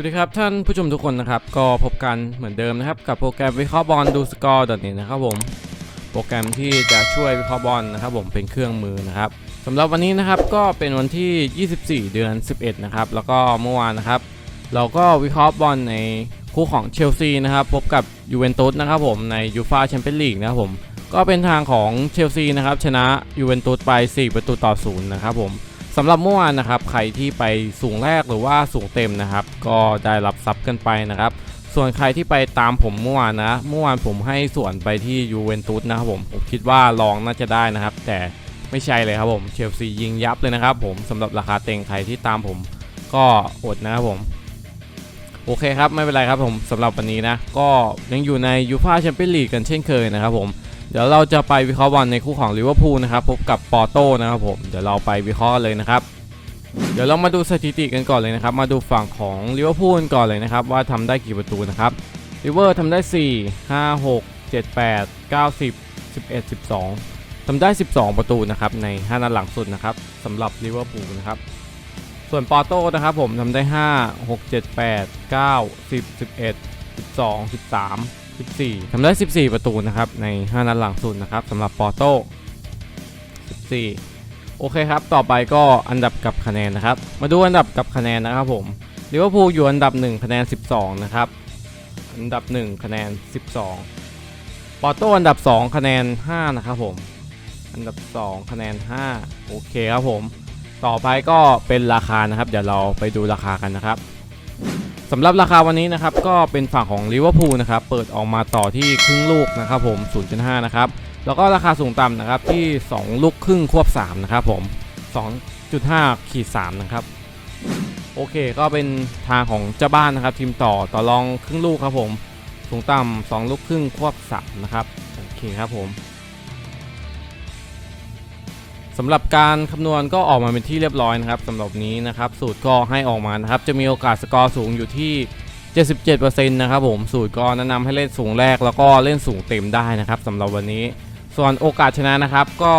วัสดีครับท่านผู้ชมทุกคนนะครับ ก็พบกันเหมือนเดิมนะครับ กับโปรแกรมวิเคราะห์บอลดูสกอร์ดนี้นะครับผมโปรแกรมที่จะช่วยวิเคราะห์บอลนะครับผมเป็นเครื่องมือนะครับสำหรับวันนี้นะครับก็เป็นวันที่ 24 เดือน 11 นะครับ แล้วก็เมื่อวานนะครับ เราก็วิเคราะห์บอลในคู่ของเชลซีนะครับ พบกับยูเวนตุสนะครับผมในยูฟาแชมเปี้ยนลีกนะครับผมก็เป็นทางของเชลซีนะครับชนะยูเวนตุสไป 4 ประตูต่อศูนย์นะครับผมำหรับเมื่อวานนะครับใครที่ไปสูงแรกหรือว่าสูงเต็มนะครับ ก็ได้รับซับกันไปนะครับ ส่วนใครที่ไปตามผมเมื่อวานนะเมื่อวานผมให้ส่วนไปที่ยูเวนตุสนะครับผมผมคิดว่าลองน่าจะได้นะครับ แต่ไม่ใช่เลยครับผมเชลซียิงยับเลยนะครับ ผมสำหรับราคาเต็งใครที่ตามผมก็อดนะครับผมโอเคครับ ไม่เป็นไรครับผมสำหรับวันนี้นะ ก็ยังอยู่ในยูฟาแชมเปี้ยนลีกกันเช่นเคยนะครับผม เดี๋ยวเราจะไปวิเคราะห์บอลในคู่ของลิเวอร์พูลนะครับพบกับปอร์โตนะครับผมเดี๋ยวเราไปวิเคราะห์เลยนะครับ เดี๋ยวเรามาดูสถิติกันก่อนเลยนะครับ มาดูฝั่งของลิเวอร์พูลก่อนเลยนะครับ ว่าทำได้กี่ประตูนะครับลิเวอร์ทำได้ 4 5 6 7 8 9 10 11 12ทำได้ 12 ประตูนะครับใน 5 นัดหลังสุดนะครับสำหรับลิเวอร์พูลนะครับส่วนปอร์โตนะครับผมทำได้ 5 6 7 8 9 10 11 12 13 14 ทำได้ 14 ประตูนะครับ ใน 5 นัดหลังสุดนะครับสำหรับปอร์โต14 โอเคครับ ต่อไปก็อันดับกับคะแนนนะครับ มาดูอันดับกับคะแนนนะครับผมลิเวอร์พูลอยู่อันดับ 1 คะแนน 12 นะครับ อันดับ 1 คะแนน 12 ปอร์โตอันดับ 2 คะแนน 5 นะครับผม อันดับ 2 คะแนน 5 โอเคครับผม ต่อไปก็เป็นราคานะครับ เดี๋ยวเราไปดูราคากันนะครับ สำหรับราคาวันนี้นะครับก็เป็นฝั่งของลิเวอร์พูลนะครับเปิดออกมาต่อที่ครึ่งลูกนะครับผม 0.5 นะครับ แล้วก็ราคาสูงต่ำนะครับที่ 2 ลูกครึ่งควบ 3 นะครับผม 2.5 ขีด 3 นะครับ โอเคก็เป็นทางของเจ้าบ้านนะครับ ทีมต่อต่อรองครึ่งลูกครับผม สูงต่ำ2 ลูกครึ่งควบ 3 นะครับ โอเคครับผม สำหรับการคำนวณก็ออกมาเป็นที่เรียบร้อยนะครับสำหรับนี้นะครับสูตรก็ให้ออกมานะครับจะมีโอกาสสกอร์สูงอยู่ที่ 77%นะครับผมสูตรก็แนะนำให้เล่นสูงแรกแล้วก็เล่นสูงเต็มได้นะครับสำหรับวันนี้ ส่วนโอกาสชนะนะครับก็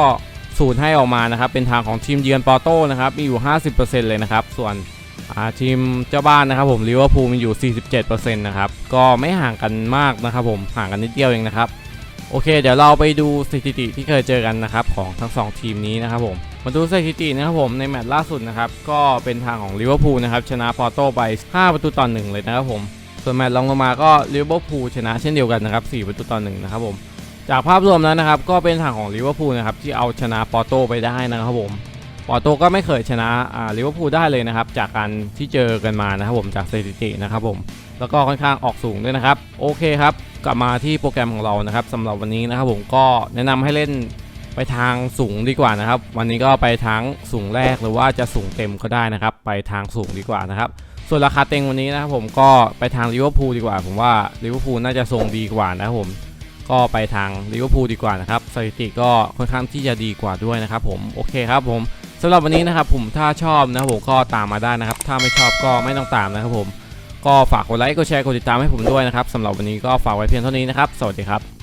สูตรให้ออกมานะครับเป็นทางของทีมเยือนปอร์โต้นะครับมีอยู่ 50%เลยนะครับส่วนทีมเจ้าบ้านนะครับผมลิเวอร์พูลมีอยู่ 47%นะครับก็ไม่ห่างกันมากนะครับผมห่างกันนิดเดียวเองนะครับ โอเค เดี๋ยวเราไปดูสถิติที่เคยเจอกันนะครับของทั้ง 2 ทีมนี้นะครับผมมาดูสถิตินะครับผมในแมตช์ล่าสุดนะครับก็เป็นทางของลิเวอร์พูลนะครับชนะปอร์โตไป 5 ประตูต่อ1เลยนะครับผมส่วนแมตช์รองลงมาก็ลิเวอร์พูลชนะเช่นเดียวกันนะครับ4ประตูต่อ1นะครับผมจากภาพรวมแล้วนะครับก็เป็นทางของลิเวอร์พูลนะครับที่เอาชนะปอร์โตไปได้นะครับผมปอร์โตก็ไม่เคยชนะลิเวอร์พูลได้เลยนะครับจากการที่เจอกันมานะครับผมจากสถิตินะครับผมแล้วก็ค่อนข้างออกสูงด้วยนะครับโอเคครับ กลับมาที่โปรแกรมของเรานะครับสำหรับวันนี้นะครับผมก็แนะนำให้เล่นไปทางสูงดีกว่านะครับ วันนี้ก็ไปทางสูงแรกหรือว่าจะสูงเต็มก็ได้นะครับ ไปทางสูงดีกว่านะครับ ส่วนราคาเต็งวันนี้นะครับผมก็ไปทางลิเวอร์พูลดีกว่า ผมว่าลิเวอร์พูลน่าจะทรงดีกว่านะครับผมก็ไปทางลิเวอร์พูลดีกว่านะครับสถิติก็ค่อนข้างที่จะดีกว่าด้วยนะครับผมโอเคครับผมสำหรับวันนี้นะครับผมถ้าชอบนะครับผมก็ตามมาได้นะครับ ถ้าไม่ชอบก็ไม่ต้องตามนะครับผม ก็ฝากกดไลค์กดแชร์กดติดตามให้ผมด้วยนะครับสำหรับวันนี้ก็ฝากไว้เพียงเท่านี้นะครับ สวัสดีครับ